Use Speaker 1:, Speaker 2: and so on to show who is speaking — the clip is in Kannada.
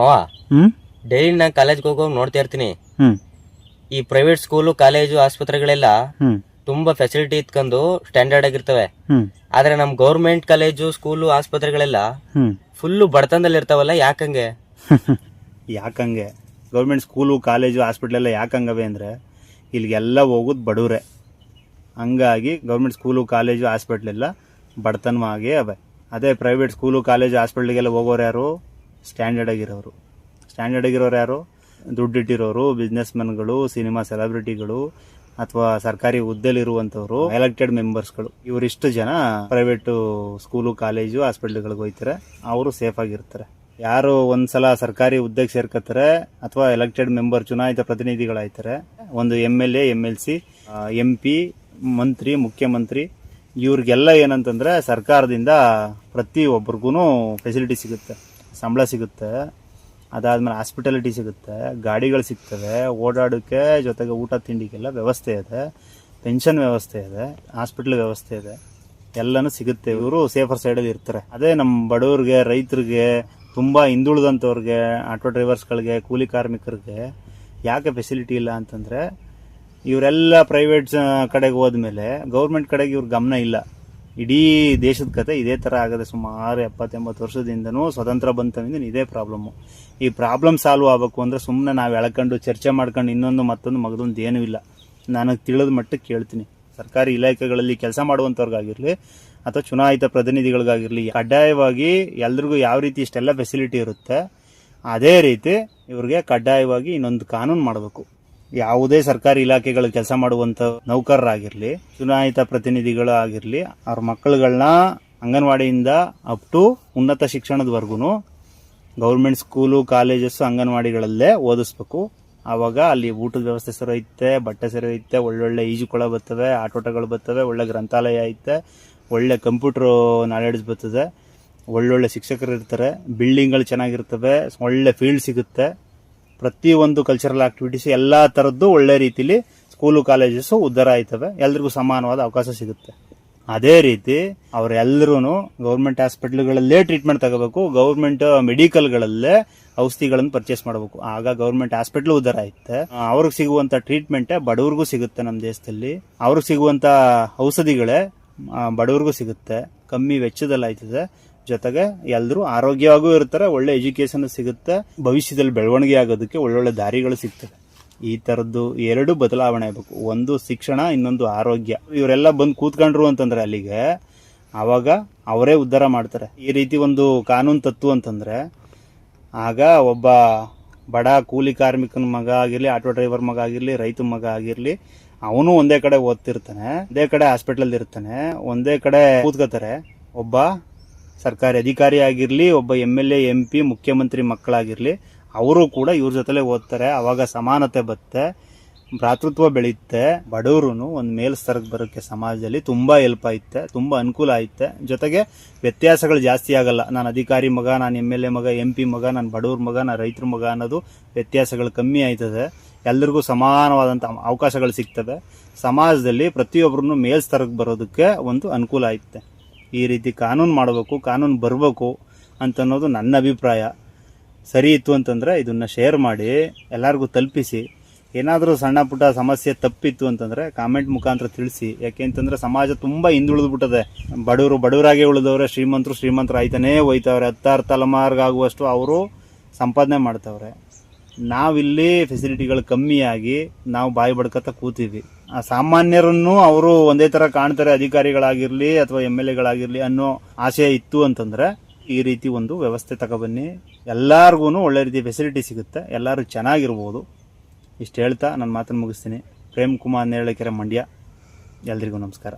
Speaker 1: ಮಾವ ಡೈಲಿ ನಾನು ಕಾಲೇಜ್ಗೆ ಹೋಗೋವಾಗ ನೋಡ್ತಾ ಇರ್ತೀನಿ. ಈ ಪ್ರೈವೇಟ್ ಸ್ಕೂಲು ಕಾಲೇಜು ಆಸ್ಪತ್ರೆಗಳೆಲ್ಲ ತುಂಬಾ ಫೆಸಿಲಿಟಿ ಇಟ್ಕೊಂಡು ಸ್ಟ್ಯಾಂಡರ್ಡ್ ಆಗಿರ್ತವೆ. ಆದ್ರೆ ನಮ್ ಗೌರ್ಮೆಂಟ್ ಕಾಲೇಜು ಸ್ಕೂಲು ಆಸ್ಪತ್ರೆಗಳೆಲ್ಲ
Speaker 2: ಹ್ಮ್.
Speaker 1: ಫುಲ್ಲು ಬಡತನದಲ್ಲಿ ಇರ್ತಾವಲ್ಲ ಯಾಕಂಗೆ
Speaker 2: ಯಾಕಂಗೆ ಗೌರ್ಮೆಂಟ್ ಸ್ಕೂಲು ಕಾಲೇಜು ಹಾಸ್ಪಿಟ್ಲೆಲ್ಲ ಯಾಕಂಗವೆ ಅಂದ್ರೆ ಇಲ್ಲಿಗೆಲ್ಲ ಹೋಗೋದು ಬಡವ್ರೆ. ಹಂಗಾಗಿ ಗೌರ್ಮೆಂಟ್ ಸ್ಕೂಲು ಕಾಲೇಜು ಹಾಸ್ಪಿಟ್ಲೆಲ್ಲ ಬಡತನವಾಗೇ ಅವೆ. ಅದೇ ಪ್ರೈವೇಟ್ ಸ್ಕೂಲು ಕಾಲೇಜು ಹಾಸ್ಪಿಟ್ಲಿಗೆಲ್ಲ ಹೋಗೋರು ಯಾರು? ಸ್ಟ್ಯಾಂಡರ್ಡ್ ಆಗಿರೋರು. ಸ್ಟ್ಯಾಂಡರ್ಡ್ ಆಗಿರೋರು ಯಾರು? ದುಡ್ಡಿಟ್ಟಿರೋರು ಬಿಸ್ನೆಸ್ ಮೆನ್ಗಳು ಸಿನಿಮಾ ಸೆಲೆಬ್ರಿಟಿಗಳು ಅಥವಾ ಸರ್ಕಾರಿ ಹುದ್ದೆಲಿರುವಂಥವ್ರು ಎಲೆಕ್ಟೆಡ್ ಮೆಂಬರ್ಸ್ಗಳು ಇವರಿಷ್ಟು ಜನ ಪ್ರೈವೇಟು ಸ್ಕೂಲು ಕಾಲೇಜು ಹಾಸ್ಪಿಟ್ಲ್ಗಳಿಗೆ ಹೋಗ್ತಾರೆ. ಅವರು ಸೇಫ್ ಆಗಿರ್ತಾರೆ. ಯಾರು ಒಂದ್ಸಲ ಸರ್ಕಾರಿ ಹುದ್ದೆಗೆ ಸೇರ್ಕೋತಾರೆ ಅಥವಾ ಎಲೆಕ್ಟೆಡ್ ಮೆಂಬರ್ ಚುನಾಯಿತ ಪ್ರತಿನಿಧಿಗಳಾಯ್ತಾರೆ, ಒಂದು M L A M L C M P ಮಂತ್ರಿ, ಮುಖ್ಯಮಂತ್ರಿ, ಇವ್ರಿಗೆಲ್ಲ ಏನಂತಂದ್ರೆ ಸರ್ಕಾರದಿಂದ ಪ್ರತಿ ಒಬ್ರಿಗೂ ಫೆಸಿಲಿಟಿ ಸಿಗುತ್ತೆ. ಸಂಬಳ ಸಿಗುತ್ತೆ. ಅದಾದ್ಮೇಲೆ ಹಾಸ್ಪಿಟಾಲಿಟಿ ಸಿಗುತ್ತೆ. ಗಾಡಿಗಳು ಸಿಗ್ತವೆ. ಓಡಾಡೋಕ್ಕೆ ಜೊತೆಗೆ ಊಟ ತಿಂಡಿಗೆಲ್ಲ ವ್ಯವಸ್ಥೆ ಇದೆ. ಪೆನ್ಷನ್ ವ್ಯವಸ್ಥೆ ಇದೆ. ಹಾಸ್ಪಿಟ್ಲ್ ವ್ಯವಸ್ಥೆ ಇದೆ. ಎಲ್ಲನೂ ಸಿಗುತ್ತೆ. ಇವರು ಸೇಫರ್ ಸೈಡಲ್ಲಿ ಇರ್ತಾರೆ. ಅದೇ ನಮ್ಮ ಬಡವ್ರಿಗೆ, ರೈತರಿಗೆ, ತುಂಬ ಹಿಂದುಳಿದಂಥವ್ರಿಗೆ ಆಟೋ ಡ್ರೈವರ್ಸ್ಗಳಿಗೆ ಕೂಲಿ ಕಾರ್ಮಿಕರಿಗೆ ಯಾಕೆ ಫೆಸಿಲಿಟಿ ಇಲ್ಲ ಅಂತಂದರೆ, ಇವರೆಲ್ಲ ಪ್ರೈವೇಟ್ ಕಡೆಗೆ ಹೋದ್ಮೇಲೆ ಗೌರ್ಮೆಂಟ್ ಕಡೆಗೆ ಇವ್ರ ಗಮನ ಇಲ್ಲ. ಇಡೀ ದೇಶದ ಕತೆ ಇದೇ ಥರ ಆಗದೆ ಸುಮಾರು ಎಪ್ಪತ್ತೆಂಬತ್ತು ವರ್ಷದಿಂದನೂ ಸ್ವತಂತ್ರ ಬಂತವಿಂದ ಇದೇ ಪ್ರಾಬ್ಲಮ್ಮು ಈ ಪ್ರಾಬ್ಲಮ್ ಸಾಲ್ವ್ ಆಗಬೇಕು ಅಂದರೆ ಸುಮ್ಮನೆ ನಾವು ಎಳ್ಕೊಂಡು ಚರ್ಚೆ ಮಾಡ್ಕೊಂಡು ಇನ್ನೊಂದು ಮತ್ತೊಂದು ಮಗದೊಂದು ಏನೂ ಇಲ್ಲ. ನನಗೆ ತಿಳಿದ ಮಟ್ಟಕ್ಕೆ ಕೇಳ್ತೀನಿ. ಸರ್ಕಾರಿ ಇಲಾಖೆಗಳಲ್ಲಿ ಕೆಲಸ ಮಾಡುವಂಥವ್ರಿಗಾಗಿರಲಿ ಅಥವಾ ಚುನಾಯಿತ ಪ್ರತಿನಿಧಿಗಳಿಗಾಗಿರಲಿ, ಕಡ್ಡಾಯವಾಗಿ ಎಲ್ರಿಗೂ ಯಾವ ರೀತಿ ಇಷ್ಟೆಲ್ಲ ಫೆಸಿಲಿಟಿ ಇರುತ್ತೆ, ಅದೇ ರೀತಿ ಇವ್ರಿಗೆ ಕಡ್ಡಾಯವಾಗಿ ಇನ್ನೊಂದು ಕಾನೂನು ಮಾಡಬೇಕು. ಯಾವುದೇ ಸರ್ಕಾರಿ ಇಲಾಖೆಗಳು ಕೆಲಸ ಮಾಡುವಂತ ನೌಕರರಾಗಿರ್ಲಿ, ಚುನಾಯಿತ ಪ್ರತಿನಿಧಿಗಳು ಆಗಿರ್ಲಿ, ಅವ್ರ ಮಕ್ಕಳುಗಳನ್ನ ಅಂಗನವಾಡಿಯಿಂದ ಅಪ್ ಟು ಉನ್ನತ ಶಿಕ್ಷಣದವರೆಗೂ ಗೌರ್ಮೆಂಟ್ ಸ್ಕೂಲು, ಕಾಲೇಜಸ್, ಅಂಗನವಾಡಿಗಳಲ್ಲೇ ಓದಿಸ್ಬೇಕು. ಆವಾಗ ಅಲ್ಲಿ ಊಟದ ವ್ಯವಸ್ಥೆ ಸರಿ ಐತೆ, ಬಟ್ಟೆ ಸರಿ ಐತೆ, ಒಳ್ಳೊಳ್ಳೆ ಈಜುಕೊಳ ಬರ್ತವೆ, ಆಟೋಟಗಳು ಬರ್ತವೆ, ಒಳ್ಳೆ ಗ್ರಂಥಾಲಯ ಐತೆ, ಒಳ್ಳೆ ಕಂಪ್ಯೂಟರ್ ನಾಲೆಡ್ಜ್ ಬರ್ತದೆ. ಒಳ್ಳೊಳ್ಳೆ ಶಿಕ್ಷಕರು ಇರ್ತಾರೆ ಬಿಲ್ಡಿಂಗ್ಗಳು ಚೆನ್ನಾಗಿರ್ತವೆ, ಒಳ್ಳೆ ಫೀಲ್ಡ್ ಸಿಗುತ್ತೆ. ಪ್ರತಿಯೊಂದು ಕಲ್ಚರಲ್ ಆಕ್ಟಿವಿಟೀಸ್ ಎಲ್ಲ ಥರದ್ದು ಒಳ್ಳೆ ರೀತಿಲಿ ಸ್ಕೂಲು ಕಾಲೇಜಸ್ ಉದ್ಧಾರ ಆಯ್ತವೆ. ಎಲ್ರಿಗೂ ಸಮಾನವಾದ ಅವಕಾಶ ಸಿಗುತ್ತೆ. ಅದೇ ರೀತಿ ಅವರೆಲ್ಲರೂ ಗೌರ್ಮೆಂಟ್ ಹಾಸ್ಪಿಟ್ಲ್ಗಳಲ್ಲೇ ಟ್ರೀಟ್ಮೆಂಟ್ ತಗೋಬೇಕು. ಗೌರ್ಮೆಂಟ್ ಮೆಡಿಕಲ್ಗಳಲ್ಲೇ ಔಷಧಿಗಳನ್ನು ಪರ್ಚೇಸ್ ಮಾಡಬೇಕು. ಆಗ ಗೌರ್ಮೆಂಟ್ ಹಾಸ್ಪಿಟ್ಲ್ ಉದ್ದಾರ ಆಯ್ತೆ. ಅವ್ರಿಗೆ ಸಿಗುವಂತ ಟ್ರೀಟ್ಮೆಂಟೇ ಬಡವ್ರಿಗೂ ಸಿಗುತ್ತೆ ನಮ್ಮ ದೇಶದಲ್ಲಿ. ಅವ್ರಿಗೆ ಸಿಗುವಂತ ಔಷಧಿಗಳೇ ಬಡವ್ರಿಗೂ ಸಿಗುತ್ತೆ. ಕಮ್ಮಿ ವೆಚ್ಚದಲ್ಲಿ ಆಯ್ತದೆ ಜೊತೆಗೆ ಎಲ್ಲರೂ ಆರೋಗ್ಯವಾಗೂ ಇರ್ತಾರೆ, ಒಳ್ಳೆ ಎಜುಕೇಶನ್ ಸಿಗುತ್ತೆ, ಭವಿಷ್ಯದಲ್ಲಿ ಬೆಳವಣಿಗೆ ಆಗೋದಕ್ಕೆ ಒಳ್ಳೊಳ್ಳೆ ದಾರಿಗಳು ಸಿಗ್ತವೆ ಈ ತರದ್ದು ಎರಡು ಬದಲಾವಣೆ ಆಗಬೇಕು. ಒಂದು ಶಿಕ್ಷಣ, ಇನ್ನೊಂದು ಆರೋಗ್ಯ. ಇವರೆಲ್ಲ ಬಂದು ಕೂತ್ಕೊಂಡ್ರು ಅಂತಂದ್ರೆ ಅಲ್ಲಿಗೆ, ಆವಾಗ ಅವರೇ ಉದ್ಧಾರ ಮಾಡ್ತಾರೆ. ಈ ರೀತಿ ಒಂದು ಕಾನೂನು ತತ್ವ ಅಂತಂದ್ರೆ, ಆಗ ಒಬ್ಬ ಬಡ ಕೂಲಿ ಕಾರ್ಮಿಕನ ಮಗ ಆಗಿರಲಿ, ಆಟೋ ಡ್ರೈವರ್ ಮಗ ಆಗಿರಲಿ, ರೈತ ಮಗ ಆಗಿರಲಿ, ಅವನು ಒಂದೇ ಕಡೆ ಓದ್ತಿರ್ತಾನೆ, ಒಂದೇ ಕಡೆ ಹಾಸ್ಪಿಟಲ್ ಇರ್ತಾನೆ, ಒಂದೇ ಕಡೆ ಕೂತ್ಕೋತಾರೆ. ಒಬ್ಬ ಸರ್ಕಾರಿ ಅಧಿಕಾರಿ ಆಗಿರಲಿ, ಒಬ್ಬ M L A M P ಮುಖ್ಯಮಂತ್ರಿ ಮಕ್ಕಳಾಗಿರಲಿ, ಅವರು ಕೂಡ ಇವ್ರ ಜೊತೆಲೆ ಓದ್ತಾರೆ. ಅವಾಗ ಸಮಾನತೆ ಬರುತ್ತೆ ಭ್ರಾತೃತ್ವ ಬೆಳೆಯುತ್ತೆ ಬಡವರು ಒಂದು ಮೇಲ್ ಸ್ತರಕ್ಕೆ ಬರೋಕ್ಕೆ ಸಮಾಜದಲ್ಲಿ ತುಂಬ ಹೆಲ್ಪ್ ಆಯ್ತೆ, ತುಂಬ ಅನುಕೂಲ ಆಯ್ತೆ. ಜೊತೆಗೆ ವ್ಯತ್ಯಾಸಗಳು ಜಾಸ್ತಿ ಆಗಲ್ಲ. ನಾನು ಅಧಿಕಾರಿ ಮಗ, ನಾನು ಎಂ ಎಲ್ ಎ ಮಗ ಎಂ ಪಿ ಮಗ, ನಾನು ಬಡವ್ರ ಮಗ, ನಾನು ರೈತರ ಮಗ ಅನ್ನೋದು ವ್ಯತ್ಯಾಸಗಳು ಕಮ್ಮಿ ಆಯ್ತದೆ. ಎಲ್ಲರಿಗೂ ಸಮಾನವಾದಂಥ ಅವಕಾಶಗಳು ಸಿಗ್ತದೆ ಸಮಾಜದಲ್ಲಿ ಪ್ರತಿಯೊಬ್ಬರನ್ನು ಮೇಲ್ ಸ್ತರಕ್ಕೆ ಬರೋದಕ್ಕೆ ಒಂದು ಅನುಕೂಲ ಆಯ್ತೆ. ಈ ರೀತಿ ಕಾನೂನು ಮಾಡಬೇಕು, ಕಾನೂನು ಬರಬೇಕು ಅಂತನ್ನೋದು ನನ್ನ ಅಭಿಪ್ರಾಯ. ಸರಿ ಇತ್ತು ಅಂತಂದರೆ ಇದನ್ನು ಶೇರ್ ಮಾಡಿ, ಎಲ್ಲರಿಗೂ ತಲುಪಿಸಿ. ಏನಾದರೂ ಸಣ್ಣ ಪುಟ್ಟ ಸಮಸ್ಯೆ ತಪ್ಪಿತ್ತು ಅಂತಂದರೆ ಕಾಮೆಂಟ್ ಮುಖಾಂತರ ತಿಳಿಸಿ. ಯಾಕೆ ಅಂತಂದರೆ ಸಮಾಜ ತುಂಬ ಹಿಂದುಳಿದ್ಬಿಟ್ಟದೆ. ಬಡವರು ಬಡವರಾಗೇ ಉಳಿದವ್ರೆ, ಶ್ರೀಮಂತರು ಶ್ರೀಮಂತರು ಆಯ್ತಾನೇ ಹೋಯ್ತವ್ರೆ. ಹತ್ತಾರು ತಲೆಮಾರ್ಗಾಗುವಷ್ಟು ಅವರು ಸಂಪಾದನೆ ಮಾಡ್ತವ್ರೆ. ನಾವಿಲ್ಲಿ ಫೆಸಿಲಿಟಿಗಳು ಕಮ್ಮಿಯಾಗಿ ನಾವು ಬಾಯಿ ಬಡ್ಕತ್ತ ಕೂತೀವಿ. ಸಾಮಾನ್ಯರನ್ನು ಅವರು ಒಂದೇ ಥರ ಕಾಣ್ತಾರೆ, ಅಧಿಕಾರಿಗಳಾಗಿರಲಿ ಅಥವಾ ಎಂ ಎಲ್ ಎಗಳಾಗಿರಲಿ ಅನ್ನೋ ಆಸೆ ಇತ್ತು ಅಂತಂದರೆ ಈ ರೀತಿ ಒಂದು ವ್ಯವಸ್ಥೆ ತಗೊಬನ್ನಿ ಎಲ್ಲಾರ್ಗು ಒಳ್ಳೆ ರೀತಿ ಫೆಸಿಲಿಟಿ ಸಿಗುತ್ತೆ. ಎಲ್ಲರೂ ಚೆನ್ನಾಗಿರ್ಬೋದು. ಇಷ್ಟು ಹೇಳ್ತಾ ನನ್ನ ಮಾತನ್ನು ಮುಗಿಸ್ತೀನಿ. ಪ್ರೇಮ್ ಕುಮಾರ್ ನೇರಳೆಕೆರೆ ಮಂಡ್ಯ. ಎಲ್ರಿಗೂ ನಮಸ್ಕಾರ.